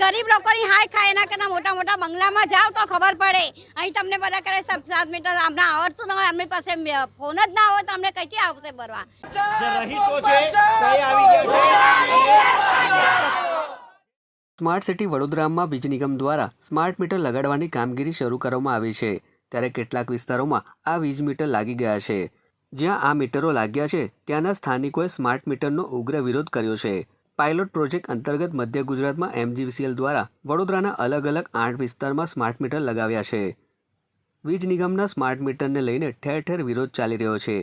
ગરીબ લોકોની હાય ખાય એના કરતાં મોટા મોટા બંગલામાં જાઓ તો ખબર પડે. અહીં તમને બધા કરે સાત મીટર અમને આવડતું ના હોય એમની પાસે ફોન જ ના હોય તો અમને કઈથી આવશે ભરવા? જે રહીશો છે તે આવી ગયા છે. સ્માર્ટ સિટી વડોદરામાં વીજ નિગમ દ્વારા સ્માર્ટ મીટર લગાડવાની કામગીરી શરૂ કરવામાં આવી છે. ત્યારે કેટલાક વિસ્તારોમાં આ વીજ મીટર લાગી ગયા છે. જ્યાં આ મીટરો લાગ્યા છે ત્યાંના સ્થાનિકોએ સ્માર્ટ મીટરનો ઉગ્ર વિરોધ કર્યો છે. પાયલોટ પ્રોજેક્ટ અંતર્ગત મધ્ય ગુજરાતમાં એમજીવીસીએલ દ્વારા વડોદરાના અલગ અલગ આઠ વિસ્તારમાં સ્માર્ટ મીટર લગાવ્યા છે. વીજ નિગમના સ્માર્ટ મીટરને લઈને ઠેર ઠેર વિરોધ ચાલી રહ્યો છે.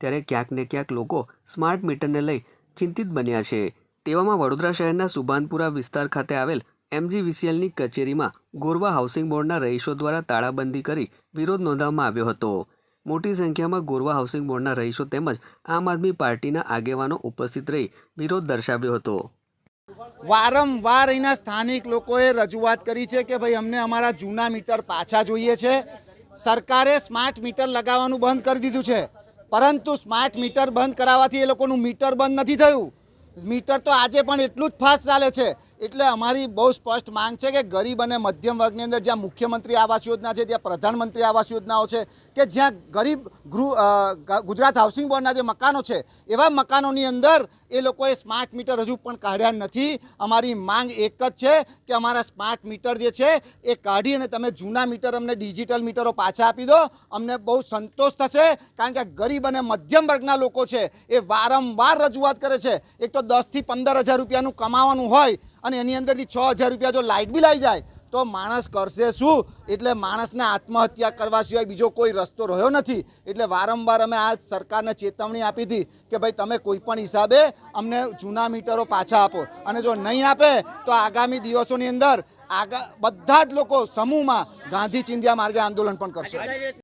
ત્યારે ક્યાંક ને ક્યાંક લોકો સ્માર્ટ મીટરને લઈ ચિંતિત બન્યા છે. તેવામાં વડોદરા શહેરના સુભાનપુરા વિસ્તાર ખાતે આવેલ એમજીવીસીએલની કચેરીમાં ગોરવા હાઉસિંગ બોર્ડના રહીશો દ્વારા તાળાબંધી કરી વિરોધ નોંધાવવામાં આવ્યો હતો. મોટી સંખ્યામાં ગોરવા હાઉસિંગ બોર્ડના રહીશો તેમજ આમ આદમી પાર્ટીના આગેવાનો ઉપસ્થિત રહી વિરોધ દર્શાવ્યો હતો. વારંવાર અહીંના સ્થાનિક લોકોએ રજૂઆત કરી છે કે ભાઈ અમને અમારા જૂના મીટર પાછા જોઈએ છે. સરકારે સ્માર્ટ મીટર લગાવવાનું બંધ કરી દીધું છે. પરંતુ સ્માર્ટ મીટર બંધ કરાવવાથી એ લોકોનું મીટર બંધ નથી થયું. મીટર તો આજે પણ એટલું જ ફાસ્ટ ચાલે છે એટલે અમારી બહુ સ્પષ્ટ માંગ છે કે ગરીબ અને મધ્યમ વર્ગની અંદર જ્યાં મુખ્યમંત્રી આવાસ યોજના છે, ત્યાં પ્રધાનમંત્રી આવાસ યોજનાઓ છે, કે જ્યાં ગરીબ ગૃહ ગુજરાત હાઉસિંગ બોર્ડના જે મકાનો છે, એવા મકાનોની અંદર એ લોકોએ સ્માર્ટ મીટર હજુ પણ કાઢ્યા નથી. અમારી માંગ એક જ છે કે અમારા સ્માર્ટ મીટર જે છે, એ કાઢી અને તમે જૂના મીટર અમને ડિજિટલ મીટરો પાછા આપી દો. અમને બહુ સંતોષ થશે, કારણ કે ગરીબ અને મધ્યમ વર્ગના લોકો છે, એ વારંવાર રજૂઆત કરે છે. એક તો દસથી પંદર હજાર રૂપિયાનું કમાવાનું હોય અને એની અંદરથી છ હજાર રૂપિયા જો લાઇટ બિલ આવી જાય, તો માણસ કરશે શું? એટલે માણસને આત્મહત્યા કરવા સિવાય બીજો કોઈ રસ્તો રહ્યો નથી. એટલે વારંવાર અમે આ સરકારને ચેતવણી આપી હતી કે ભાઈ, તમે કોઈ પણ હિસાબે અમને જૂના મીટરો પાછા આપો. અને જો નહીં આપે, તો આગામી દિવસોની અંદર આગા, બધા જ લોકો સમૂહમાં ગાંધી ચિંધ્યા માર્ગે આંદોલન પણ કરશે.